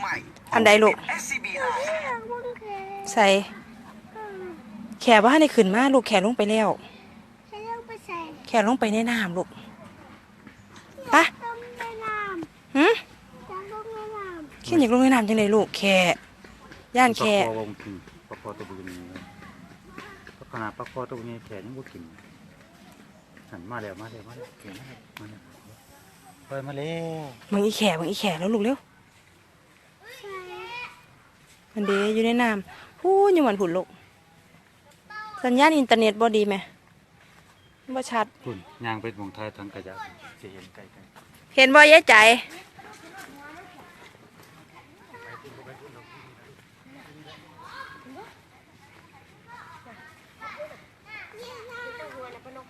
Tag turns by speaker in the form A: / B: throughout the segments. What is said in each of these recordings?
A: ใหม่
B: อันใดลูก
A: SCBI
B: ใส่แขว่าในขึ้นมาลูกแขลงไปแล้ว
C: ฉันต้องไปใส่
B: แขลงไปในน้ำลูกปะ
C: ต้องไปน้
B: หืมำ
C: ฉันต้องไปน้
B: ขี้อยากลงในน้ำจังเลยลูกแขย่านแข
D: ปลาคอวงกินปลาคอตัวบุญนี้ปลาขนาดปลาคอตัวนี้แขนยังบ่กินหันมาแล้วมาแล้วมาแล้วแขนมาแล้วมาแล้วเฮ้ยมาแล้ว
B: มึงอีแขมึงอีแขแล้วลูกเร็วำ
C: ใส่
B: มันเดอยู่ในน้ำพูดยังหวันผุนลูกสัญญาณอินเทอร์เน็ตบ่ดีไหมบ่ชัด
D: คุณย่างไปหมองไทยทางกระยะจะเห็นไกล
B: เห็นบ่ยายใจ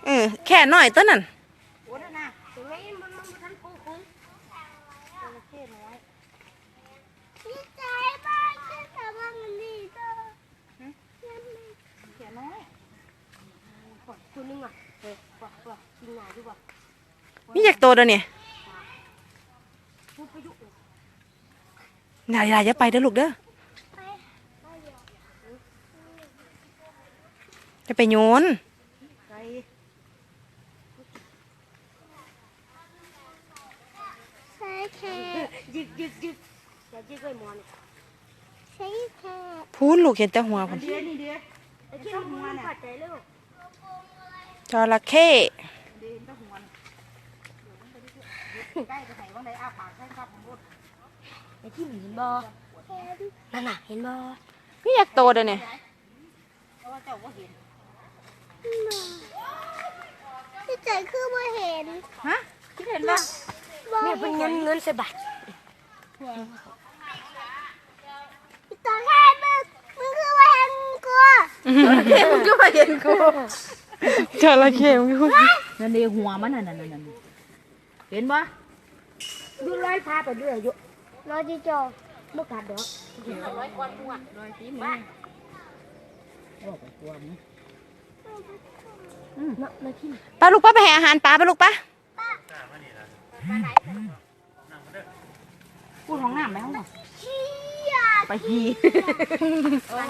B: เออแค่น้อยตัวนั้น
C: โอ้ยนะถึงไม่มันมันทันกูคุ้มพี่ใจบ้านฉันทำว่ามันดีเด้อเขียนน้อยกดคุณนึงอะเฮ้ย กดกดกินหน่อยดีกว่า
B: มีอยากโตเด้อเนี่ย
C: พูดไปยุ
B: อย่าอย่าอย่าไปเด้อลูกเด้อ
C: ไป
B: จะไปโยน
C: ไปใส่แค่ยึกยึกยึกอย่ายึกไว้หมอนใส่แค่
B: พูนลูกเห็นแต่หัวผม
C: เดี๋ยวนี่เดี๋ยวไอ้ที่มันมันปัดใจลูก
B: จระเข้
C: ไอ้ที่หมีเห็นบอนั่นน่ะเห็นบอ
B: มีอยากโตเด้อเนี่ย
C: พี่ใจคือมาเห็น
B: ฮะคิดเห็นบ่
C: แม่เป็นเงินเงินใส่บัตรพี่ตาแค่มึงมึงคือว่าเห็นกู
B: มึงก็มาเห็นกู จระเข้มึงก็
E: นั่นเองหัวมันนั่นนั่นนั่นเห็นปะ
C: ดูร้อยพาไปด้วยอยู่ร้อยจีจอไม่กัดดอก
E: บอกไปตัวมึง
C: เนาะนาที่
B: ปลาลูกป้าไปให้อาหารปลาไปลูกป้า
E: พูดห้องน้ำไหมห้องน้
C: เชี่ยำ
E: ไปขี่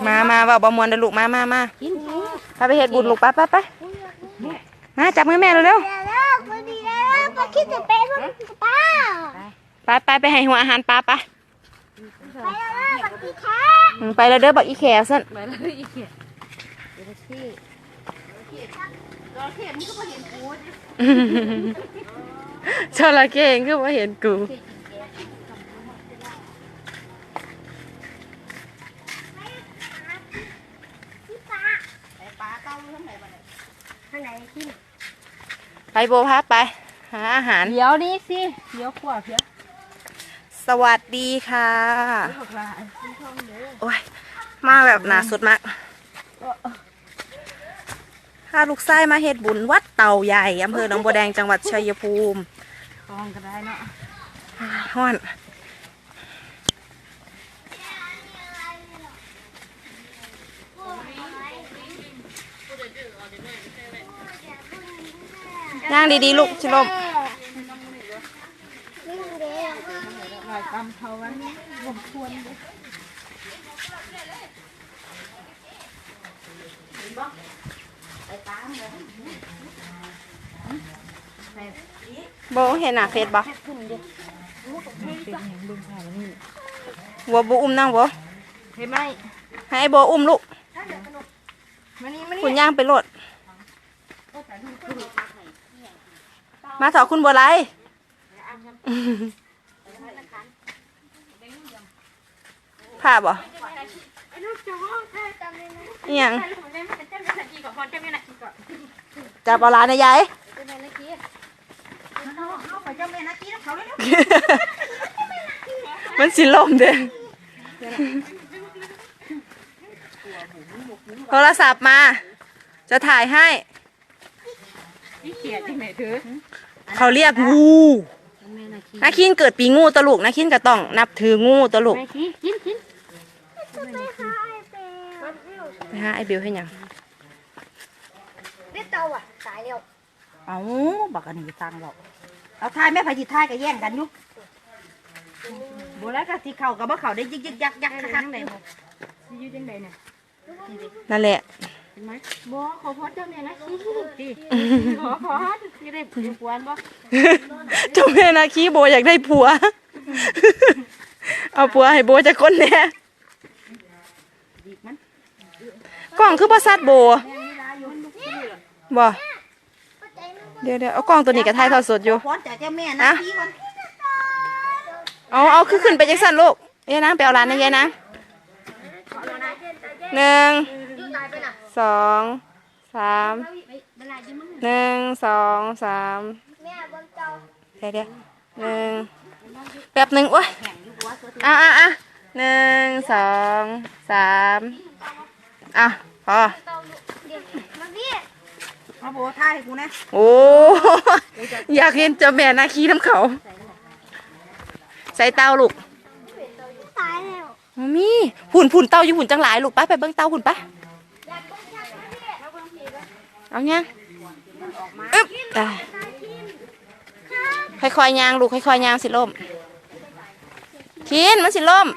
B: มามาเว่าบ่มวนเด้อลูกมามามา
E: กิน
B: พาไปเฮ็ดบุญลูกป้าป้าไปมาจับมือแม่เร็ว
C: เดี๋ยวแล้วพอดีแล้วมาคิดจะเป็นว่าป้า
B: ๆไปไปไปให้หัวอาหารปลาไป
C: ไปแล้วบักกี้แค่
B: อืมไปแล้วเด้อบักอีแขซั่น
E: ไปเลยอีกเขีย
B: จระเข้เองคือบ่เห็นกู
C: พี่ป้าไปป้าเต้าข้างไหนบ้าง ข้างไหนที่ไหน
B: ไปโบพาไป หาอาหาร
E: เดี๋ยวนี้สิเดี๋ยวขวบเพี้ย
B: สวัสดีค่ะ
E: บอกว่า
B: โอ้ย มาแบบหนาสุดมากพาลูกไส้มาเฮ็ดบุญวัดเต่าใหญ่อำเภอหนองบัวแดงจังหวัดชัยภูมิ
E: กองก็ได้เนาะ
B: ฮ้อน ย่างดีๆลูกชิลม
C: นี่เด็ก
E: ลอยตำเขาวันรวมชวนเลย
B: โบเห็นหน้าเฟซบ่
E: เป็นอย่างเบิ่งข่าวนี่
B: วัวโบอุ้มนั่งบ่
E: เห็นไหม
B: ให้ไอ้โบอุ้มลูก
E: มานี่มานี่
B: คุณย่างไปโลด มาถอคุณบัวไรผ่าบ่
C: ไอ้ลูกจะห้องแค่จำเลยนะ
B: เอียง
C: ไอ้ลูกจะไม่จะไม่นาทีก่อนพอจะไม่นาทีก่อน
B: จับเอาลานนะยาย
C: จะบัวร้า
E: นยาย
B: มันสิลมเด้โทรศัพท์มา จะถ่ายให้
E: พี่เขียดที่ไหนเถอ
B: เขาเรียกงูนาคินเกิดปีงูตะลูกนาคินก็ต้องนับถืองูตะลูก
E: ไปขี่กินกิน
C: จะไปหาไอ้เปย์
B: ไปหาไอ้บิวให้หยัง
C: เด็กเต่าอะตายแล้ว
E: เอาบักอันนี้ตังหรอกเอาทายแม่พายิทายก็แย่งกันอยุกบบ่แล้วก็สิเข้ากับบ่เข้าได้ยิกยิกยักยักคักๆได้บ่สิอยู่จังไดน่ะ
B: นั่นแหละ
E: เห็นไหมบ่ขอพรเจ้าแม่นะดิขอพรสิได้ผัวบ่
B: เจ้าแม่นาคีโบอยากได้ผัว เอาผัวให้โบจะคนแหน่
E: ดีมัน
B: กล้องคือประสัดโบบ่เดี๋ยวเดี๋ยวเอากล้องตัวนี้กับถ่ายทอดสดอยู่
E: พรจากเจ้าแม่นะพี่ก่อน
B: เอาเอาคือขึ้นไปจังสันลูกยายนางไปเอาร้านนะยายนางหนึ่ง สองสามหนึ่งสองสาม
C: แม่เบิ่งเจ้า
B: เดี๋ยวเดี๋ยวหนึ่งแป๊บหนึ่งโอ้ยอะอะอะหนึ่งสองสามอะพอ
C: เจ้าลูกเด็กมาพี่
E: มาโบถ่ายให้กูนะ
B: โอ้อยากเห็นเจ้าแม่นาคีน้ำเขา ใส่เตาลูก
C: ตายแล้ว
B: มามีหุ่นหุ่นเตาอยู่หุ่นจังหลายลูกไปไปเบิ้งเตาหุ่นไป
C: อยากเบิ่งชัดมาพี่แล้วเบิ่งผีก็
B: เอาเนี่ยอึ๊บอะค่อยๆยางลูกค่อยๆยางสิล่มคินมันสิล่ม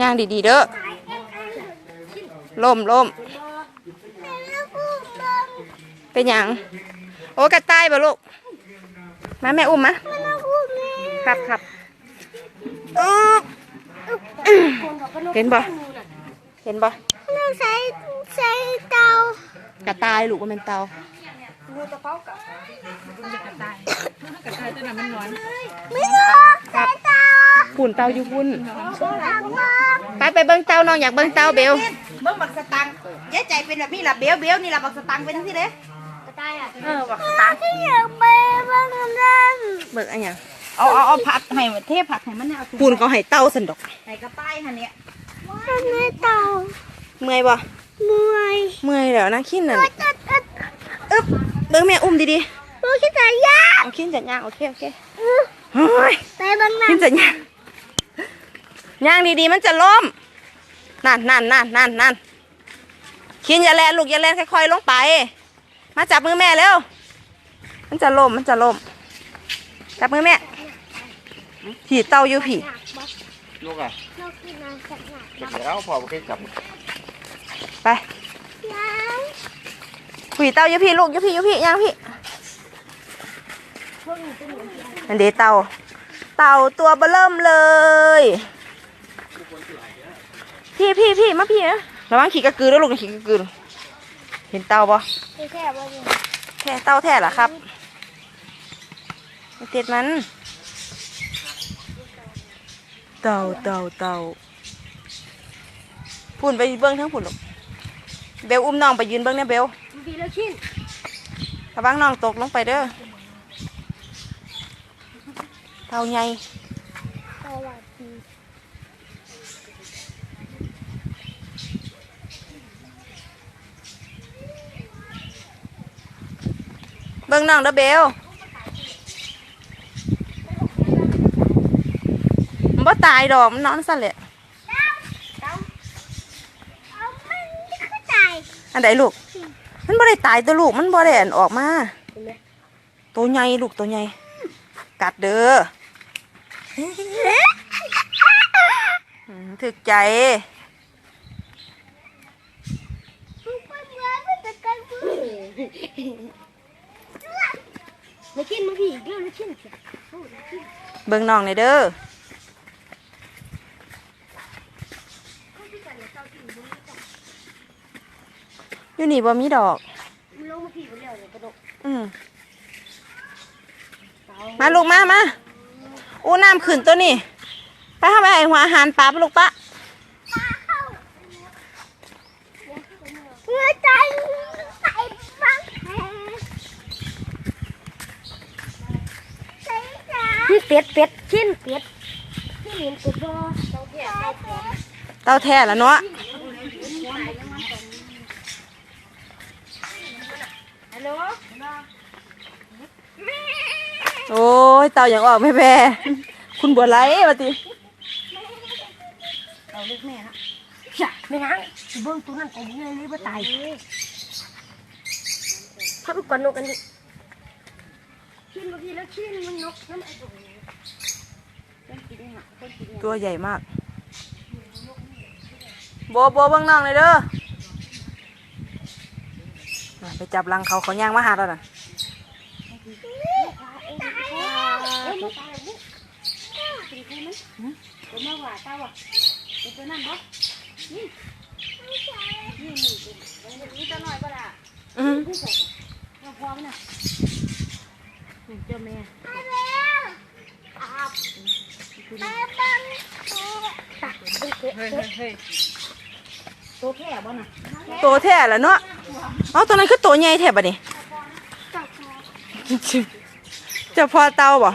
B: ยางดีๆเด้อล่มล่ม
C: เป็
B: นยังโอ้กระต่ายบ่ลูกมาแม่อุ้มมา
C: แล้วพูดแม่
B: ครับครับอึ๊บ เห็นบ่เห็นบ่
C: แล้วใส่ใส่เตาก
B: ระต่ายลูกว่าเป็นเตา
C: ไม่รู้ใส่เตา
B: หุ่นเตาอยู่หุ่น
C: อยากเบิ่ง
B: ไปไปเบิ้งเตาน้องอยากเบิ้งเตาเบล
E: เบิ่งบักสตังค์ยายใจเป็นแบบนี้ล่ะเบลเบลนี่ล่ะบักสตังค์เป็นจังซี่เด้
C: กระต่ายอะ
E: เออบักสตังค์
C: ที่อยากไปเบิ่งนั่น
B: เบิ้งอันหยัง
E: เอาเอาเอาผักให้เทผักให้มันเนี่ยเอา
B: หุ่นเขาให้เตาสันดอก
E: ให้กระต่ายหั่นเนี่ย
C: มันไม่เตา
B: เมื่อยบ่
C: เมื่อย
B: เมื่อยแล้วนะขินนั่น
C: จัดจัด
B: อึ๊บเบิ้งแม่อุ้มดี
C: ลูกคิดจะยาก
B: ๆเอาขินจัดย่างโอเคโอเคเฮ้ย
C: ไปเบิ่งนั่
B: ขิ
C: น
B: นจัดย่างย่างดีๆมันจะล้มนั่นนั่นนั่นนั่นนั่นขินอย่าแลนลูกอย่าแลนค่อยๆลงไป มาจับมือแม่เร็วมันจะล้มมันจะล้มจับมือแม่ ผีเตาอยู่ผี
D: ลูกอะ
C: ลูกกินน้ำสักหน่อย
D: เดี๋ยวพอบ่เคยจับ
B: ไป
C: ยัง
B: ผีเตาอยู่ผีลูกอยู่ผีอยู่ผีย่างผีอันเดเตาเต่าตัวเบอเริ่มเลย พี่พี่พี่มาพี่นะระวังขี่กระกือแล้วลูกขี่กระกือเห็นเต่าปะ
C: ไม่แค่ว่าจะ
B: แค่เต่าแท้เหรอครับไม่ติดมัน เต่าเต่าเต่าพุ่นไปเบิ้งทั้งพุ่นลูกเบลอุ้มน้องไปยืนเบิ้งเนี่ยเบล
C: บีแล้วชิ้น
B: ระวังน้องตกลงไปเด้อเต่าใหญ่เบิ้งน้องเด้อเบลมัน บ่ตายดอกมันนอนสั่นแหละ
C: เอามันคือตาย
B: อันใดลูก มันบ่ได้ตายตัวลูก มันบ่ได้อันออกมา ตัวใหญ่ลูกตัวใหญ่ กัดเด้ออืมถึกใจ
C: มันเป็นเหมือนมันจะกันมือแล้วชิ้นมาพี่อีกแล้วแล้วชิ้น
B: เบิ่งน้องในอยเด้อ อยู่นี่บ่มีดอก
C: ลงมาพี่ไปแล้วเลยกระโดด
B: อืมมาลูกมามาอู้น้ำขึ้นตัวนี่ไปทำไปให้หัวอาหารปลาปะลูกปะ
C: เมื่อใจใส่ฟังแผลใส่จ้าเป็ดเป็ดชิ้นเป็ดที่เห็นเป็ดบ่ต้องเพียร
B: เต้าแท้ละเนาะ
E: ฮั โหล
B: โอ้ยเต่าอย่างออกไม่แพ้คุณบัวไหลมาติ
E: เอาเล็กแม่นะ
C: จ้ะไม่งั้นเบิ่งตัวนั้นตัวนี้เลยบ่ตายเขาไปกวนนกกันดิชิ้นบางทีแล้วชิ้นมันนกน้ำไอ้ตัวนี้ต้องกินหนักต้องกินหนัก
B: ตัวใหญ่มากโบโบเบิ่งน้องเลยเด้อน่ะ ไปจับรังเขาเขาย่างมาหาเราน่ะ
C: เอ้ยมาตายแล้วกินกูไหมผมมาว่าตาว่ะเป็นตัวนั้นบ่นี่นี่นี่นี่ตัวน้อยบ่ล่ะ
B: อืม
C: ผู้ใส่เอาพร้อมน่ะ
E: เจ้าแม่
C: มาแล้วอาบตาบังตักเฮ้ย
E: เฮ้ยเฮ้ยเฮ้ยตัวแค่บ่น่ะ
B: ตัวแท้แล้วเนาะ เอาตัวนั้นคือตัวใหญ่แท้บัดนี้
C: ตัก
B: เจะพอเตาบ่